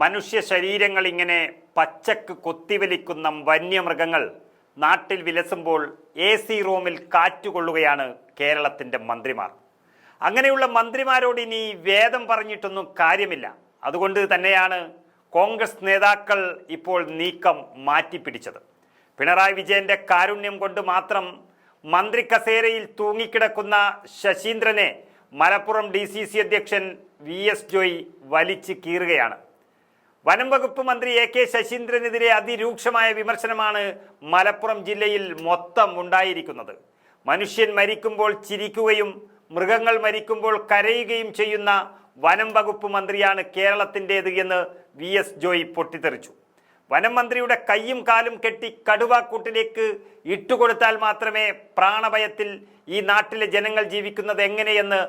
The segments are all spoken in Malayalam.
മനുഷ്യ ശരീരങ്ങൾ ഇങ്ങനെ പച്ചക്ക് കൊത്തിവലിക്കുന്ന വന്യമൃഗങ്ങൾ നാട്ടിൽ വിലസുമ്പോൾ എ സി റൂമിൽ കാറ്റുകൊള്ളുകയാണ് കേരളത്തിന്റെ മന്ത്രിമാർ. അങ്ങനെയുള്ള മന്ത്രിമാരോട് ഇനി വേദം പറഞ്ഞിട്ടൊന്നും കാര്യമില്ല. അതുകൊണ്ട് തന്നെയാണ് കോൺഗ്രസ് നേതാക്കൾ ഇപ്പോൾ നീക്കം മാറ്റിപ്പിടിച്ചത്. പിണറായി വിജയന്റെ കാരുണ്യം കൊണ്ട് മാത്രം മന്ത്രി കസേരയിൽ തൂങ്ങിക്കിടക്കുന്ന ശശീന്ദ്രനെ മലപ്പുറം ഡി സി സി അധ്യക്ഷൻ വി എസ് ജോയ് വലിച്ചു കീറുകയാണ്. വനം വകുപ്പ് മന്ത്രി എ കെ ശശീന്ദ്രനെതിരെ അതിരൂക്ഷമായ വിമർശനമാണ് മലപ്പുറം ജില്ലയിൽ മൊത്തം ഉണ്ടായിരിക്കുന്നത്. മനുഷ്യൻ മരിക്കുമ്പോൾ ചിരിക്കുകയും മൃഗങ്ങൾ മരിക്കുമ്പോൾ കരയുകയും ചെയ്യുന്ന വനം വകുപ്പ് മന്ത്രിയാണ് കേരളത്തിന്റേത് എന്ന് വി എസ് ജോയ് പൊട്ടിത്തെറിച്ചു. വനം മന്ത്രിയുടെ കൈയും കാലും കെട്ടി കടുവാക്കൂട്ടിലേക്ക് ഇട്ടുകൊടുത്താൽ മാത്രമേ പ്രാണഭയത്തിൽ ഈ നാട്ടിലെ ജനങ്ങൾ ജീവിക്കുന്നത് എങ്ങനെയെന്ന്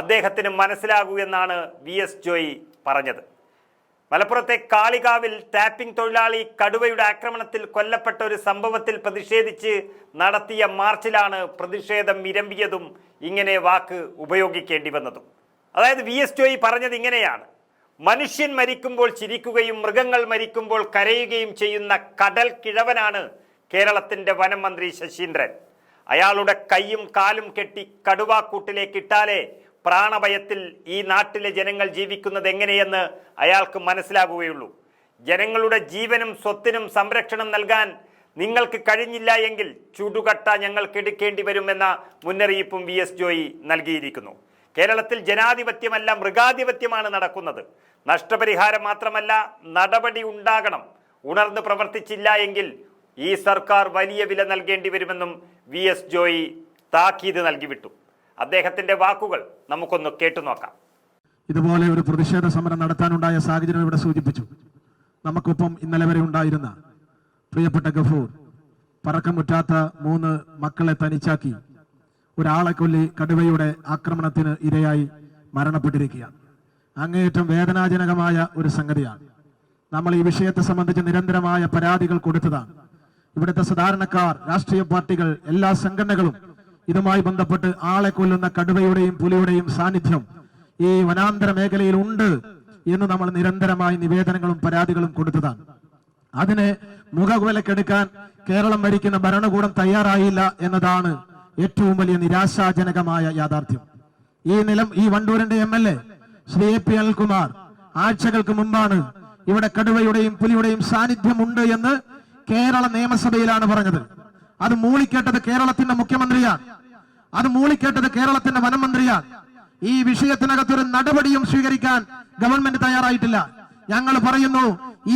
അദ്ദേഹത്തിന് മനസ്സിലാകൂ എന്നാണ് വി എസ് ജോയ് പറഞ്ഞത്. മലപ്പുറത്തെ കാളികാവിൽ ടാപ്പിംഗ് തൊഴിലാളി കടുവയുടെ ആക്രമണത്തിൽ കൊല്ലപ്പെട്ട ഒരു സംഭവത്തിൽ പ്രതിഷേധിച്ച് നടത്തിയ മാർച്ചിലാണ് പ്രതിഷേധം ഇരമ്പിയതും ഇങ്ങനെ വാക്ക് ഉപയോഗിക്കേണ്ടി വന്നതും. അതായത് വി എസ് ജോയി പറഞ്ഞത് ഇങ്ങനെയാണ്. മനുഷ്യൻ മരിക്കുമ്പോൾ ചിരിക്കുകയും മൃഗങ്ങൾ മരിക്കുമ്പോൾ കരയുകയും ചെയ്യുന്ന കടൽ കിഴവനാണ് കേരളത്തിന്റെ വനം മന്ത്രി ശശീന്ദ്രൻ. അയാളുടെ കൈയും കാലും കെട്ടി കടുവാക്കൂട്ടിലേക്ക് ഇട്ടാലേ പ്രാണഭയത്തിൽ ഈ നാട്ടിലെ ജനങ്ങൾ ജീവിക്കുന്നത് എങ്ങനെയെന്ന് അയാൾക്ക് മനസ്സിലാകുകയുള്ളൂ. ജനങ്ങളുടെ ജീവനും സ്വത്തിനും സംരക്ഷണം നൽകാൻ നിങ്ങൾക്ക് കഴിഞ്ഞില്ല എങ്കിൽ ചുടുകട്ട ഞങ്ങൾക്ക് എടുക്കേണ്ടി വരുമെന്ന മുന്നറിയിപ്പും വി എസ് ജോയി നൽകിയിരിക്കുന്നു. കേരളത്തിൽ ജനാധിപത്യമല്ല മൃഗാധിപത്യമാണ് നടക്കുന്നത്. നഷ്ടപരിഹാരം മാത്രമല്ല നടപടി ഉണ്ടാകണം. ഉണർന്ന് പ്രവർത്തിച്ചില്ല എങ്കിൽ ഈ സർക്കാർ വലിയ വില നൽകേണ്ടി വരുമെന്നും വി എസ് ജോയി താക്കീത് നൽകിവിട്ടു. അദ്ദേഹത്തിന്റെ വാക്കുകൾ നമുക്കൊന്ന് കേട്ടു നോക്കാം. ഇതുപോലെ ഒരു പ്രതിഷേധ സമരം നടത്താനുണ്ടായ സാഹചര്യം ഇവിടെ സൂചിപ്പിച്ചു. നമുക്കൊപ്പം ഇന്നലെ വരെ ഉണ്ടായിരുന്ന പ്രിയപ്പെട്ട ഗഫൂർ പറക്കമുറ്റാത്ത മൂന്ന് മക്കളെ തനിച്ചാക്കി ഒരാളെ കൊല്ലി കടുവയുടെ ആക്രമണത്തിന് ഇരയായി മരണപ്പെട്ടിരിക്കുകയാണ്. അങ്ങേയറ്റം വേദനാജനകമായ ഒരു സംഗതിയാണ്. നമ്മൾ ഈ വിഷയത്തെ സംബന്ധിച്ച് നിരന്തരമായ പരാതികൾ കൊടുത്തതാണ്. ഇവിടുത്തെ സാധാരണക്കാർ രാഷ്ട്രീയ പാർട്ടികൾ എല്ലാ സംഘടനകളും ഇതുമായി ബന്ധപ്പെട്ട് ആളെ കൊല്ലുന്ന കടുവയുടെയും പുലിയുടെയും സാന്നിധ്യം ഈ വനാന്തര മേഖലയിൽ ഉണ്ട് എന്ന് നമ്മൾ നിരന്തരമായി നിവേദനങ്ങളും പരാതികളും കൊടുത്തതാണ്. അതിനെ മുഖവിലക്കെടുക്കാൻ കേരളം ഭരിക്കുന്ന ഭരണകൂടം തയ്യാറായില്ല എന്നതാണ് ഏറ്റവും വലിയ നിരാശാജനകമായ യാഥാർത്ഥ്യം. ഈ നിലം ഈ വണ്ടൂരിന്റെ M L A Shri A P Anilkumar ആഴ്ചകൾക്ക് മുമ്പാണ് ഇവിടെ കടുവയുടെയും പുലിയുടെയും സാന്നിധ്യമുണ്ട് എന്ന് കേരള നിയമസഭയിലാണ് പറഞ്ഞത്. അത് മൂളിക്കേട്ടത് കേരളത്തിന്റെ മുഖ്യമന്ത്രിയാണ് അത് മൂളിക്കേട്ടത് കേരളത്തിന്റെ വനമന്ത്രിയാണ് ഈ വിഷയത്തിനകത്തൊരു നടപടിയും സ്വീകരിക്കാൻ ഗവൺമെന്റ് തയ്യാറായിട്ടില്ല. ഞങ്ങൾ പറയുന്നു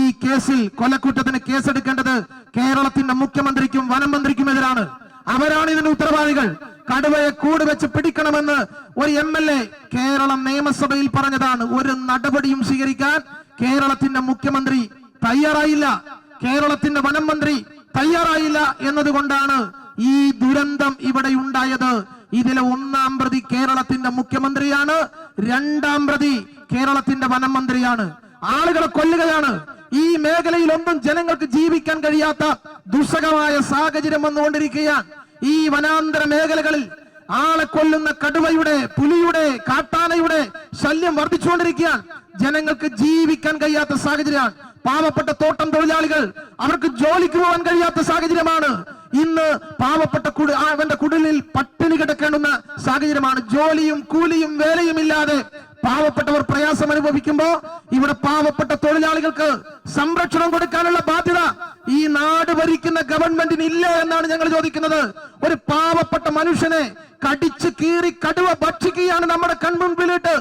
ഈ കേസിൽ കൊലക്കുറ്റത്തിന് കേസെടുക്കേണ്ടത് കേരളത്തിന്റെ മുഖ്യമന്ത്രിക്കും വനം മന്ത്രിക്കുമെതിരാണ് അവരാണ് ഇതിന്റെ ഉത്തരവാദികൾ. കടുവയെ കൂട് വെച്ച് പിടിക്കണമെന്ന് ഒരു എം എൽ എ കേരളം നിയമസഭയിൽ പറഞ്ഞതാണ്. ഒരു നടപടിയും സ്വീകരിക്കാൻ കേരളത്തിന്റെ മുഖ്യമന്ത്രി തയ്യാറായില്ല. കേരളത്തിന്റെ വനം മന്ത്രി തയ്യാറായില്ല എന്നതുകൊണ്ടാണ് ഈ ദുരന്തം ഇവിടെ ഉണ്ടായത്. ഇതിലെ ഒന്നാം പ്രതി കേരളത്തിന്റെ മുഖ്യമന്ത്രിയാണ് രണ്ടാം പ്രതി കേരളത്തിന്റെ വനം മന്ത്രിയാണ് ആളുകളെ കൊല്ലുകയാണ്. ഈ മേഖലയിൽ ഒന്നും ജനങ്ങൾക്ക് ജീവിക്കാൻ കഴിയാത്ത ദുസ്സഹമായ സാഹചര്യം വന്നുകൊണ്ടിരിക്കുകയാണ്. ഈ വനാന്തര മേഖലകളിൽ ആളെ കൊല്ലുന്ന കടുവയുടെ പുലിയുടെ കാട്ടാനയുടെ ശല്യം വർദ്ധിച്ചുകൊണ്ടിരിക്കുകയാണ്. ജനങ്ങൾക്ക് ജീവിക്കാൻ കഴിയാത്ത സാഹചര്യമാണ്. പാവപ്പെട്ട തോട്ടം തൊഴിലാളികൾ അവർക്ക് ജോലിക്ക് പോകാൻ കഴിയാത്ത സാഹചര്യമാണ്. ഇന്ന് പാവപ്പെട്ട കുടി അവന്റെ കുടിലിൽ പട്ടിണി കിടക്കേണ്ടുന്ന സാഹചര്യമാണ്. ജോലിയും കൂലിയും വേലയും ഇല്ലാതെ പാവപ്പെട്ടവർ പ്രയാസം അനുഭവിക്കുമ്പോ ഇവിടെ പാവപ്പെട്ട തൊഴിലാളികൾക്ക് സംരക്ഷണം കൊടുക്കാനുള്ള ബാധ്യത ഈ നാട് ഭരിക്കുന്ന ഗവൺമെന്റിന് ഇല്ല എന്നാണ് ഞങ്ങൾ ചോദിക്കുന്നത്. ഒരു പാവപ്പെട്ട മനുഷ്യനെ കടിച്ചു കീറി കടുവ ഭക്ഷിക്കുകയാണ് നമ്മുടെ കൺമുൻപിലിട്ട്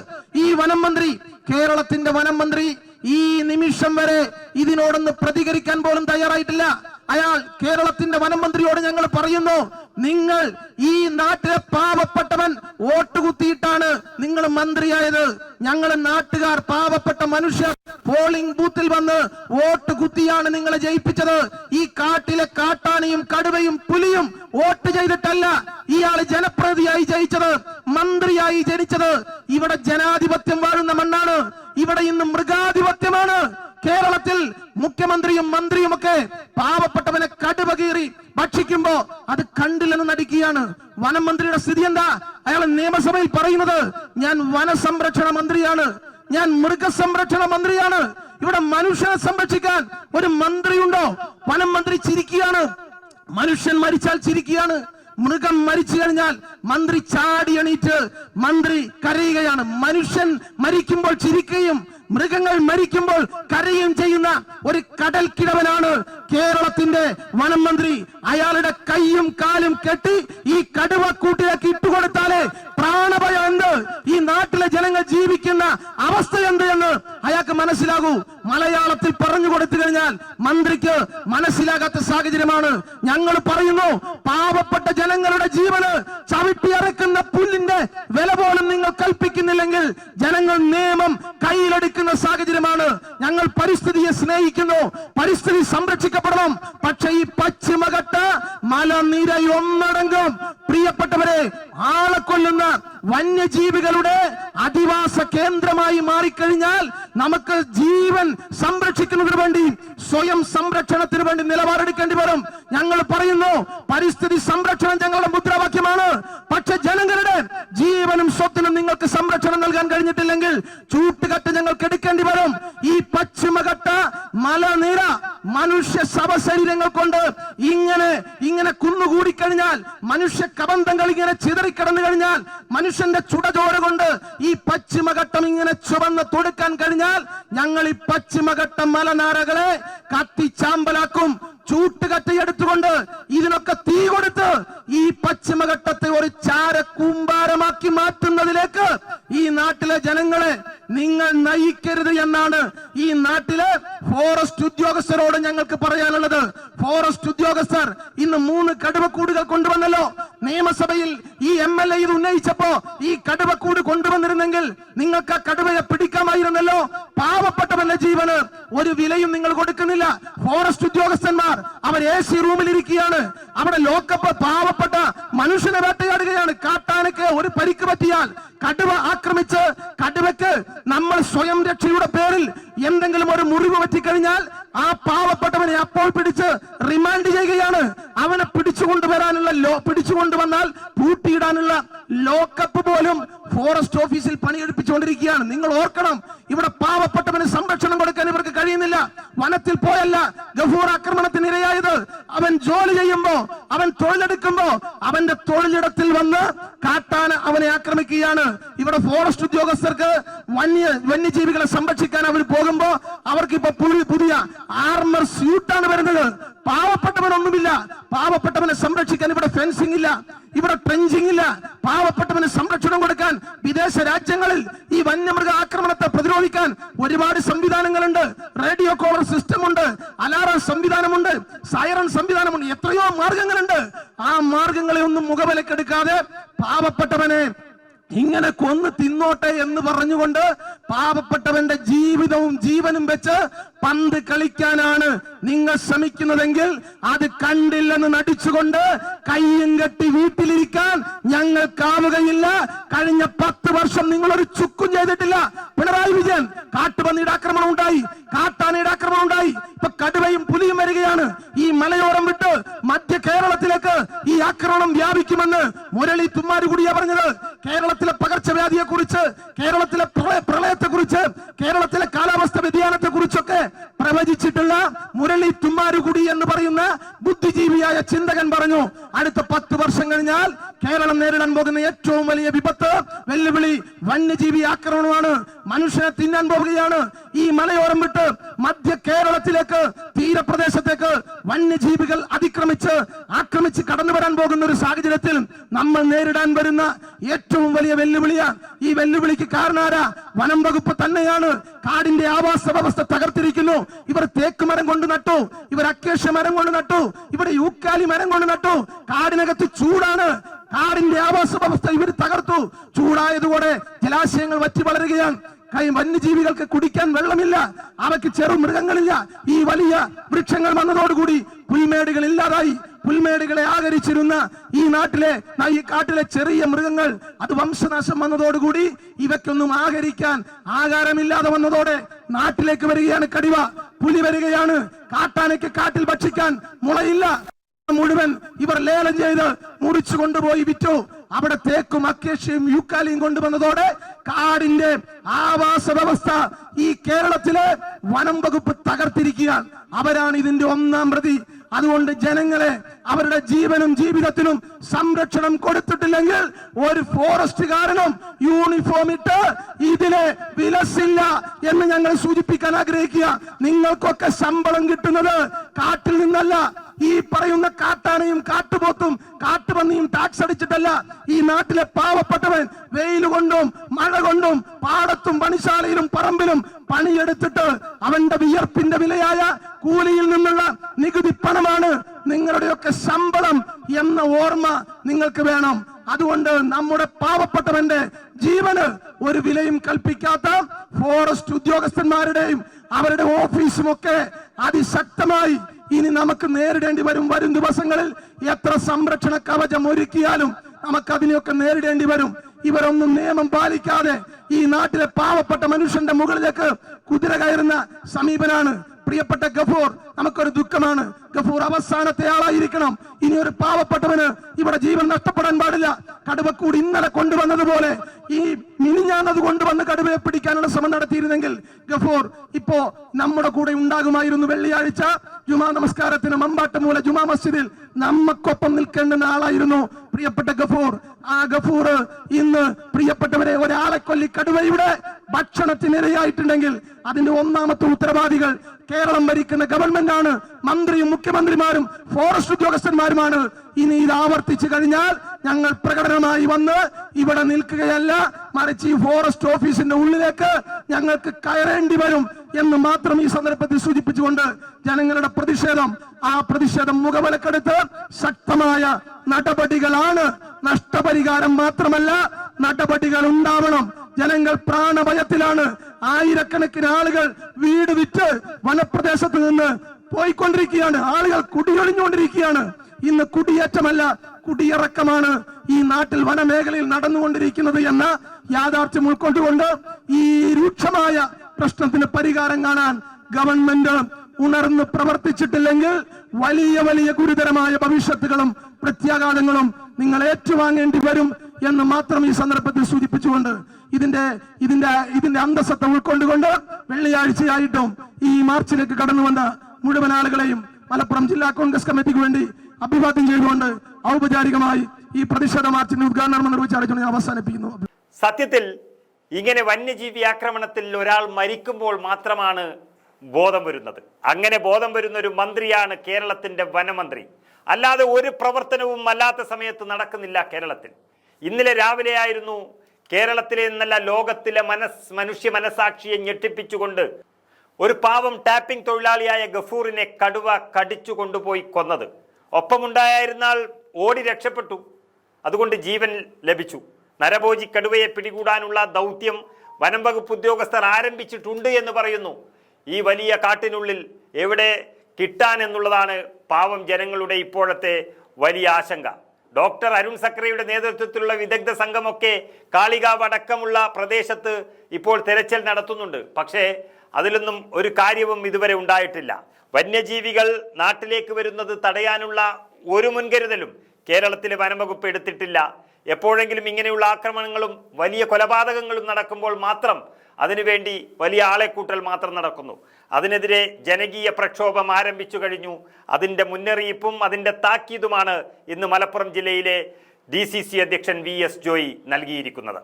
ഈ വനം മന്ത്രി കേരളത്തിന്റെ വനം മന്ത്രി ഈ നിമിഷം വരെ ഇതിനോടൊന്ന് പ്രതികരിക്കാൻ പോലും തയ്യാറായിട്ടില്ല. അയാൾ കേരളത്തിന്റെ വനമന്ത്രിയോട് ഞങ്ങൾ പറയുന്നു നിങ്ങൾ ഈ നാട്ടിലെ പാവപ്പെട്ടവൻ വോട്ട് കുത്തിയിട്ടാണ് നിങ്ങൾ മന്ത്രിയായത്. ഞങ്ങൾ നാട്ടുകാർ പാവപ്പെട്ട മനുഷ്യർ പോളിംഗ് ബൂത്തിൽ വന്ന് വോട്ട് കുത്തിയാണ് നിങ്ങളെ ജയിപ്പിച്ചത്. ഈ കാട്ടിലെ കാട്ടാനയും കടുവയും പുലിയും വോട്ട് ചെയ്തിട്ടല്ല ഇയാൾ ജനപ്രതിയായി ജയിച്ചത് മന്ത്രിയായി ജനിച്ചത്. ഇവിടെ ജനാധിപത്യം വാഴുന്ന മണ്ണാണ്. ഇവിടെ ഇന്ന് മൃഗാധിപത്യമാണ്. കേരളത്തിൽ മുഖ്യമന്ത്രിയും മന്ത്രിയും ഒക്കെ പാവപ്പെട്ടവനെ കടുവ കീറി ഭക്ഷിക്കുമ്പോ അത് കണ്ടില്ലെന്ന് നടിക്കുകയാണ്. വനം മന്ത്രിയുടെ സ്ഥിതി എന്താ? അയാൾ നിയമസഭയിൽ പറയുന്നത് ഞാൻ വനസംരക്ഷണ മന്ത്രിയാണ്. ഞാൻ മൃഗസംരക്ഷണ മന്ത്രിയാണ്. ഇവിടെ മനുഷ്യനെ സംരക്ഷിക്കാൻ ഒരു മന്ത്രിയുണ്ടോ? വനം മന്ത്രി ചിരിക്കുകയാണ്. മനുഷ്യൻ മരിച്ചാൽ ചിരിക്കുകയാണ്. മൃഗം മരിച്ചു കഴിഞ്ഞാൽ മന്ത്രി ചാടി എണീറ്റ് മന്ത്രി കരയുകയാണ്. മനുഷ്യൻ മരിക്കുമ്പോൾ ചിരിക്കുകയും മൃഗങ്ങൾ മരിക്കുമ്പോൾ കരയും ചെയ്യുന്ന ഒരു കടൽ കിടവനാണ് കേരളത്തിന്റെ വനം മന്ത്രി. അയാളുടെ കൈയും കാലും കെട്ടി ഈ കടുവ കൂട്ടിലേക്ക് ഇട്ടുകൊടുത്താലേ പ്രാണഭയം എന്ത്? ഈ നാട്ടിലെ ജനങ്ങൾ ജീവിക്കുന്ന അവസ്ഥ എന്ത് എന്ന് അയാൾക്ക് മനസ്സിലാകൂ. മലയാളത്തിൽ പറഞ്ഞു കൊടുത്തു കഴിഞ്ഞാൽ മന്ത്രിക്ക് മനസ്സിലാകാത്ത സാഹചര്യമാണ്. ഞങ്ങൾ പറയുന്നു പാവപ്പെട്ട ജനങ്ങളുടെ ജീവന് ചവിട്ടിയറക്കുന്ന പുല്ലിന്റെ വില പോലും നിങ്ങൾ കൽപ്പിക്കുന്നില്ലെങ്കിൽ ജനങ്ങൾ നിയമം കയ്യിലെടുക്കുന്ന സാഹചര്യമാണ്. ഞങ്ങൾ പരിസ്ഥിതിയെ സ്നേഹിക്കുന്നു പരിസ്ഥിതി സംരക്ഷിക്കപ്പെടണം. പക്ഷേ ഈ പശ്ചിമഘട്ട മലനിരയൊന്നടങ്കം പ്രിയപ്പെട്ടവരെ ആളെ കൊല്ലുന്ന വന്യജീവികളുടെ അധിവാസ കേന്ദ്രമായി മാറിക്കഴിഞ്ഞാൽ നമുക്ക് ജീവൻ സംരക്ഷിക്കുന്നതിന് വേണ്ടി സ്വയം സംരക്ഷണത്തിന് വേണ്ടി നിലപാടെടുക്കേണ്ടി വരും. ഞങ്ങൾ പറയുന്നു പരിസ്ഥിതി സംരക്ഷണം ഞങ്ങളുടെ മുദ്രാവാക്യമാണ് പക്ഷെ ജനങ്ങളുടെ ജീവനും സ്വത്തിനും നിങ്ങൾക്ക് സംരക്ഷണം നൽകാൻ കഴിഞ്ഞിട്ടില്ലെങ്കിൽ ചൂട്ടുകെട്ട് ഞങ്ങൾക്ക് എടുക്കേണ്ടി വരും ഈ പശ്ചിമഘട്ട മലനിര മനുഷ്യ ശവശരീരങ്ങൾ കൊണ്ട് ഇങ്ങനെ ഇങ്ങനെ കുന്നുകൂടി കഴിഞ്ഞാൽ മനുഷ്യ കബന്ധങ്ങൾ ഇങ്ങനെ ചിതറിക്കിടന്നു കഴിഞ്ഞാൽ മനുഷ്യന്റെ ചുടചോര കൊണ്ട് ഈ പശ്ചിമഘട്ടം ഇങ്ങനെ ചുവന്ന് തൊടുക്കാൻ കഴിഞ്ഞാൽ ഞങ്ങൾ ഈ പശ്ചിമഘട്ട മലനാരകളെ കത്തിച്ചാമ്പലാക്കും ചൂട്ടുകട്ടി എടുത്തുകൊണ്ട് ഇതിനൊക്കെ തീ കൊടുത്ത് ഈ പശ്ചിമഘട്ടത്തെ ഒരു ചാര കൂമ്പാരമാക്കി മാറ്റുന്നതിലേക്ക് ഈ നാട്ടിലെ ജനങ്ങളെ നിങ്ങൾ നയിക്കരുത് എന്നാണ് ഈ നാട്ടിലെ ഫോറസ്റ്റ് ഉദ്യോഗസ്ഥരോട് ഞങ്ങൾക്ക് പറയാനുള്ളത്. ഫോറസ്റ്റ് ഉദ്യോഗസ്ഥർ ഇന്ന് മൂന്ന് കടുവക്കൂടുകൾ കൊണ്ടുവന്നല്ലോ. നിയമസഭയിൽ ഈ എം എൽ എ ഇത് ഉന്നയിച്ചപ്പോ ഈ കടുവക്കൂട് കൊണ്ടുവന്നിരുന്നെങ്കിൽ നിങ്ങൾക്ക് ആ കടുവയെ പിടിക്കാമായിരുന്നല്ലോ. പാവപ്പെട്ടവന്റെ ജീവന് ഒരു വിലയും നിങ്ങൾ കൊടുക്കുന്നില്ല. ഫോറസ്റ്റ് ഉദ്യോഗസ്ഥന്മാർ അവർ എ സി റൂമിൽ ഇരിക്കുകയാണ് അവിടെ ലോക്കപ്പ് പാവപ്പെട്ട മനുഷ്യനെ വേട്ടയാടുകയാണ്. കാട്ടാനക്ക് ഒരു പരിക്ക് പറ്റിയാൽ കടുവ ആക്രമിച്ച് കടുവയ്ക്ക് നമ്മൾ സ്വയം രക്ഷയുടെ പേരിൽ എന്തെങ്കിലും ഒരു മുറിവ് പറ്റിക്കഴിഞ്ഞാൽ ആ പാവപ്പെട്ടവനെ അപ്പോൾ പിടിച്ച് റിമാൻഡ് ചെയ്യുകയാണ്. അവനെ പിടിച്ചുകൊണ്ടുവരാനുള്ള ലോ പിടിച്ചുകൊണ്ടുവന്നാൽ പൂട്ടിയിടാനുള്ള ലോക്കപ്പ് പോലും ഫോറസ്റ്റ് ഓഫീസിൽ പണിയെടുപ്പിച്ചുകൊണ്ടിരിക്കുകയാണ്. നിങ്ങൾ ഓർക്കണം ഇവിടെ പാവപ്പെട്ടവന് സംരക്ഷണം കൊടുക്കാൻ ഇവർക്ക് കഴിയുന്നില്ല. വനത്തിൽ പോയല്ല ഗഫൂർ ആക്രമണത്തിന് ഇരയായത്. അവൻ ജോലി ചെയ്യുമ്പോ അവൻ തൊഴിലെടുക്കുമ്പോ അവന്റെ തൊഴിലിടത്തിൽ വന്ന് കാട്ടാന അവനെ ആക്രമിക്കുകയാണ്. ഇവിടെ ഫോറസ്റ്റ് ഉദ്യോഗസ്ഥർക്ക് വന്യ വന്യജീവികളെ സംരക്ഷിക്കാൻ അവർ പോകുമ്പോ അവർക്ക് ഇപ്പൊ പുതിയ ആർമർ സ്യൂട്ടാണ് വരുന്നത്. പാവപ്പെട്ടവനൊന്നുമില്ല. പാവപ്പെട്ടവനെ സംരക്ഷിക്കാൻ ഇവിടെ ഫെൻസിംഗ് ഇല്ല. ഇവിടെ ട്രെഞ്ചിങ് ഇല്ല. പാവപ്പെട്ടവന് സംരക്ഷണം കൊടുക്കാൻ വിദേശ രാജ്യങ്ങളിൽ ഈ വന്യമൃഗ ആക്രമണത്തെ പ്രതിരോധിക്കാൻ ഒരുപാട് സംവിധാനങ്ങളുണ്ട്. റേഡിയോ കോളർ സിസ്റ്റം ഉണ്ട്. അലാറം സംവിധാനമുണ്ട്. സൈറൺ സംവിധാനമുണ്ട്. എത്രയോ മാർഗങ്ങളുണ്ട്. ആ മാർഗങ്ങളെ ഒന്നും മുഖവിലക്കെടുക്കാതെ പാവപ്പെട്ടവനെ ഇങ്ങനെ കൊന്ന് തിന്നോട്ടെ എന്ന് പറഞ്ഞുകൊണ്ട് പാവപ്പെട്ടവന്റെ ജീവിതവും ജീവനും വെച്ച് പന്ത് കളിക്കാനാണ് നിങ്ങൾ ശ്രമിക്കുന്നതെങ്കിൽ അത് കണ്ടില്ലെന്ന് നടിച്ചുകൊണ്ട് കയ്യും കെട്ടി വീട്ടിലിരിക്കാൻ ഞങ്ങൾ ഞങ്ങൾക്കാവുകയില്ല കഴിഞ്ഞ പത്ത് വർഷം നിങ്ങൾ ഒരു ചുക്കും ചെയ്തിട്ടില്ല. പിണറായി വിജയൻ കാട്ടുപന്നിയുടെ ആക്രമണം ഉണ്ടായി. കാട്ടാനയുടെ ആക്രമണം ഉണ്ടായി. ഇപ്പൊ കടുവയും പുലിയും വരികയാണ്. ഈ മലയോരം വിട്ട് മധ്യ കേരളത്തിലേക്ക് ഈ ആക്രമണം വ്യാപിക്കുമെന്ന് മുരളി തുമ്മാരുകൂടിയാ പറഞ്ഞത്. കേരളത്തിലെ പകർച്ചവ്യാധിയെ കുറിച്ച് കേരളത്തിലെ പ്രളയത്തെ കുറിച്ച് കേരളത്തിലെ കാലാവസ്ഥ വ്യതിയാനത്തെ കുറിച്ചൊക്കെ പ്രവചിച്ചിട്ടുള്ള മുരളി തുമ്മാരുകുടി എന്ന് പറയുന്ന ബുദ്ധിജീവിയായ ചിന്തകൻ പറഞ്ഞു അടുത്ത പത്ത് വർഷം കഴിഞ്ഞാൽ കേരളം നേരിടാൻ പോകുന്ന ഏറ്റവും വലിയ വിപത്ത് വെല്ലുവിളി വന്യജീവി ആക്രമണമാണ്. മനുഷ്യനെ തിന്നാൻ പോവുകയാണ് ഈ മലയോരം വിട്ട് മധ്യ കേരളത്തിലേക്ക് തീരപ്രദേശത്തേക്ക് വന്യജീവികൾ അതിക്രമിച്ച് ആക്രമിച്ച് കടന്നു വരാൻ പോകുന്ന ഒരു സാഹചര്യത്തിൽ നമ്മൾ നേരിടാൻ വരുന്ന ഏറ്റവും വലിയ വെല്ലുവിളിയാണ് ഈ വെല്ലുവിളിക്ക് കാരണാരാ? വനം വകുപ്പ് തന്നെയാണ്. കാടിന്റെ ആവാസ വ്യവസ്ഥ തകർത്തിരിക്കുന്നു. ഇവർ തേക്ക് മരം കൊണ്ട് നട്ടു. ഇവർ അക്കേഷ മരം കൊണ്ട് നട്ടു. ഇവിടെ യൂക്കാലി മരം കൊണ്ട് നട്ടു. കാടിനകത്ത് ചൂടാണ്. കാടിന്റെ ആവാസ വ്യവസ്ഥ ഇവർ തകർത്തു. ചൂടായതുകൂടെ ജലാശയങ്ങൾ വറ്റി വളരുകയാണ്. വന്യജീവികൾക്ക് കുടിക്കാൻ വെള്ളമില്ല അവയ്ക്ക് ചെറു മൃഗങ്ങളില്ല. ഈ വലിയ വൃക്ഷങ്ങൾ വന്നതോടുകൂടി പുൽമേടുകൾ ഇല്ലാതായി. പുൽമേടുകളെ ആകരിച്ചിരുന്ന ഈ നാട്ടിലെ ഈ കാട്ടിലെ ചെറിയ മൃഗങ്ങൾ അത് വംശനാശം വന്നതോടുകൂടി ഇവയ്ക്കൊന്നും ആകരിക്കാൻ ആകാരമില്ലാതെ വന്നതോടെ നാട്ടിലേക്ക് വരികയാണ് കടിവ. പുലി വരികയാണ്. കാട്ടാനയ്ക്ക് കാട്ടിൽ ഭക്ഷിക്കാൻ മുളയില്ല. മുഴുവൻ ഇവർ ലേലം ചെയ്ത് മുറിച്ചു കൊണ്ടുപോയി വിറ്റു. അവിടെ തേക്കും അക്കേഷ്യയും യൂക്കാലിയും കൊണ്ടുവന്നതോടെ കാടിന്റെ ആവാസ വ്യവസ്ഥ ഈ കേരളത്തിലെ വനം വകുപ്പ് തകർത്തിരിക്കുകയാണ്. അവരാണ് ഇതിന്റെ ഒന്നാം പ്രതി. അതുകൊണ്ട് ജനങ്ങളെ അവരുടെ ജീവനും ജീവിതത്തിനും സംരക്ഷണം കൊടുത്തിട്ടില്ലെങ്കിൽ ഒരു ഫോറസ്റ്റുകാരനും യൂണിഫോം ഇട്ട് ഇതിലെ വിലസില്ല എന്ന് ഞങ്ങൾ സൂചിപ്പിക്കാൻ ആഗ്രഹിക്കുക. നിങ്ങൾക്കൊക്കെ ശമ്പളം കിട്ടുന്നത് കാട്ടിൽ നിന്നല്ല ഈ പറയുന്ന കാട്ടാനയും കാട്ടുപോത്തും കാട്ടുപന്നിയും ടാക്സ് അടിച്ചിട്ടല്ല ഈ നാട്ടിലെ പാവപ്പെട്ടവൻ വെയിൽ കൊണ്ടും മഴ കൊണ്ടും പാടത്തും പണിശാലയിലും പറമ്പിലും പണിയെടുത്തിട്ട് അവന്റെ വിയർപ്പിന്റെ വിലയായ കൂലിയിൽ നിന്നുള്ള നികുതി പണമാണ് നിങ്ങളുടെയൊക്കെ ശമ്പളം എന്ന ഓർമ്മ നിങ്ങൾക്ക് വേണം. അതുകൊണ്ട് നമ്മുടെ പാവപ്പെട്ടവന്റെ ജീവന് ഒരു വിലയും കൽപ്പിക്കാത്ത ഫോറസ്റ്റ് ഉദ്യോഗസ്ഥന്മാരുടെയും അവരുടെ ഓഫീസുമൊക്കെ അതിശക്തമായി ഇനി നമുക്ക് നേരിടേണ്ടി വരും വരും ദിവസങ്ങളിൽ എത്ര സംരക്ഷണ കവചം ഒരുക്കിയാലും നമുക്ക് അതിനെയൊക്കെ നേരിടേണ്ടി വരും. ഇവരൊന്നും നിയമം പാലിക്കാതെ ഈ നാട്ടിലെ പാവപ്പെട്ട മനുഷ്യന്റെ മുകളിലേക്ക് കുതിര കയറുന്ന സമീപനാണ് പ്രിയപ്പെട്ട ഗഫൂർ നമുക്കൊരു ദുഃഖമാണ്. ഗഫൂർ അവസാനത്തെ ആളായിരിക്കണം. ഇനി ഒരു പാവപ്പെട്ടവന് ഇവിടെ ജീവൻ നഷ്ടപ്പെടാൻ പാടില്ല. കടുവക്കൂടി ഇന്നലെ കൊണ്ടുവന്നതുപോലെ ഈ മിനിഞ്ഞാന്നത് കൊണ്ടുവന്ന് കടുവയെ പിടിക്കാനുള്ള ശ്രമം നടത്തിയിരുന്നെങ്കിൽ ഗഫൂർ ഇപ്പോ നമ്മുടെ കൂടെ ഉണ്ടാകുമായിരുന്നു വെള്ളിയാഴ്ച. ജുമാ നമസ്കാരത്തിന് മമ്പാട്ടുമൂല ജുമാ മസ്ജിദിൽ നമ്മക്കൊപ്പം നിൽക്കേണ്ടുന്ന ആളായിരുന്നു പ്രിയപ്പെട്ട ഗഫൂർ ആ ഗഫൂർ ഇന്ന് പ്രിയപ്പെട്ടവരെ ഒരാളെ കൊല്ലി കടുവയുടെ ഭക്ഷണത്തിനിരയായിട്ടുണ്ടെങ്കിൽ അതിന്റെ ഒന്നാമത്തെ ഉത്തരവാദികൾ കേരളം ഭരിക്കുന്ന ഗവൺമെന്റ് ആണ് മന്ത്രിയും മുഖ്യമന്ത്രിമാരും ഫോറസ്റ്റ് ഉദ്യോഗസ്ഥന്മാരുമാണ്. ഇനി ഇത് ആവർത്തിച്ചു കഴിഞ്ഞാൽ ഞങ്ങൾ പ്രകടനമായി വന്ന് ഇവിടെ നിൽക്കുകയല്ല മറിച്ച് ഈ ഫോറസ്റ്റ് ഓഫീസിന്റെ ഉള്ളിലേക്ക് ഞങ്ങൾക്ക് കയറേണ്ടി വരും എന്ന് മാത്രം ഈ സന്ദർഭത്തിൽ സൂചിപ്പിച്ചുകൊണ്ട് ജനങ്ങളുടെ പ്രതിഷേധം ആ പ്രതിഷേധം മുഖവിലക്കെടുത്ത് ശക്തമായ നടപടികളാണ്. നഷ്ടപരിഹാരം മാത്രമല്ല നടപടികൾ ഉണ്ടാവണം. ജനങ്ങൾ പ്രാണഭയത്തിലാണ്. ആയിരക്കണക്കിന് ആളുകൾ വീട് വിറ്റ് വനപ്രദേശത്ത് നിന്ന് പോയിക്കൊണ്ടിരിക്കുകയാണ്. ആളുകൾ കുടിയൊഴിഞ്ഞുകൊണ്ടിരിക്കുകയാണ്. ഇന്ന് കുടിയേറ്റമല്ല കുടിയിറക്കമാണ് ഈ നാട്ടിൽ വനമേഖലയിൽ നടന്നുകൊണ്ടിരിക്കുന്നത് എന്ന യാഥാർത്ഥ്യം ഉൾക്കൊണ്ടുകൊണ്ട് ഈ രൂക്ഷമായ പ്രശ്നത്തിന് പരിഹാരം കാണാൻ ഗവൺമെന്റ് ഉണർന്ന് പ്രവർത്തിച്ചിട്ടില്ലെങ്കിൽ വലിയ വലിയ ഗുരുതരമായ ഭവിഷ്യത്തുകളും പ്രത്യാഘാതങ്ങളും നിങ്ങൾ ഏറ്റുവാങ്ങേണ്ടി വരും എന്ന് മാത്രം ഈ സന്ദർഭത്തിൽ സൂചിപ്പിച്ചുകൊണ്ട് ഇതിന്റെ ഇതിന്റെ ഇതിന്റെ അന്തസ്സത്തെ ഉൾക്കൊണ്ടുകൊണ്ട് വെള്ളിയാഴ്ചയായിട്ടും ഈ മാർച്ചിലേക്ക് കടന്നു വന്ന മുഴുവൻ ആളുകളെയും മലപ്പുറം ജില്ലാ കോൺഗ്രസ് കമ്മിറ്റിക്ക് വേണ്ടി അഭിവാദ്യം ചെയ്തുകൊണ്ട് ഔപചാരികമായി ഈ പ്രതിഷേധ മാർച്ചിന്റെ ഉദ്ഘാടനം നിർവഹിച്ചാണ് ഞാൻ അവസാനിപ്പിക്കുന്നു. സത്യത്തിൽ ഇങ്ങനെ വന്യജീവി ആക്രമണത്തിൽ ഒരാൾ മരിക്കുമ്പോൾ മാത്രമാണ് ബോധം വരുന്നത്. അങ്ങനെ ബോധം വരുന്ന ഒരു മന്ത്രിയാണ് കേരളത്തിന്റെ വനമന്ത്രി. അല്ലാതെ ഒരു പ്രവർത്തനവും അല്ലാത്ത സമയത്ത് നടക്കുന്നില്ല കേരളത്തിൽ. ഇന്നലെ രാവിലെയായിരുന്നു കേരളത്തിലെ എന്നല്ല ലോകത്തിലെ മനസ് മനുഷ്യ മനസാക്ഷിയെ ഞെട്ടിപ്പിച്ചുകൊണ്ട് ഒരു പാവം ടാപ്പിംഗ് തൊഴിലാളിയായ ഗഫൂറിനെ കടുവ കടിച്ചു കൊണ്ടുപോയി കൊന്നത്. ഒപ്പമുണ്ടായിരുന്നാൽ ഓടി രക്ഷപ്പെട്ടു. അതുകൊണ്ട് ജീവൻ ലഭിച്ചു. നരഭോജി കടുവയെ പിടികൂടാനുള്ള ദൗത്യം വനം വകുപ്പ് ഉദ്യോഗസ്ഥർ ആരംഭിച്ചിട്ടുണ്ട് എന്ന് പറയുന്നു. ഈ വലിയ കാട്ടിനുള്ളിൽ എവിടെ കിട്ടാൻ എന്നുള്ളതാണ് പാവം ജനങ്ങളുടെ ഇപ്പോഴത്തെ വലിയ ആശങ്ക. ഡോക്ടർ അരുൺ സക്രയുടെ നേതൃത്വത്തിലുള്ള വിദഗ്ധ സംഘമൊക്കെ കാളികാവ് അടക്കമുള്ള പ്രദേശത്ത് ഇപ്പോൾ തെരച്ചിൽ നടത്തുന്നുണ്ട്. പക്ഷേ അതിലൊന്നും ഒരു കാര്യവും ഇതുവരെ ഉണ്ടായിട്ടില്ല. വന്യജീവികൾ നാട്ടിലേക്ക് വരുന്നത് തടയാനുള്ള ഒരു മുൻകരുതലും കേരളത്തിലെ വനംവകുപ്പ് എടുത്തിട്ടില്ല. എപ്പോഴെങ്കിലും ഇങ്ങനെയുള്ള ആക്രമണങ്ങളും വലിയ കൊലപാതകങ്ങളും നടക്കുമ്പോൾ മാത്രം അതിനുവേണ്ടി വലിയ ആളെക്കൂട്ടൽ മാത്രം നടക്കുന്നു. അതിനെതിരെ ജനകീയ പ്രക്ഷോഭം ആരംഭിച്ചു കഴിഞ്ഞു. അതിന്റെ മുന്നറിയിപ്പും അതിന്റെ താക്കീതുമാണ് ഇന്ന് മലപ്പുറം ജില്ലയിലെ ഡി അധ്യക്ഷൻ വി എസ് ജോയി നൽകിയിരിക്കുന്നത്.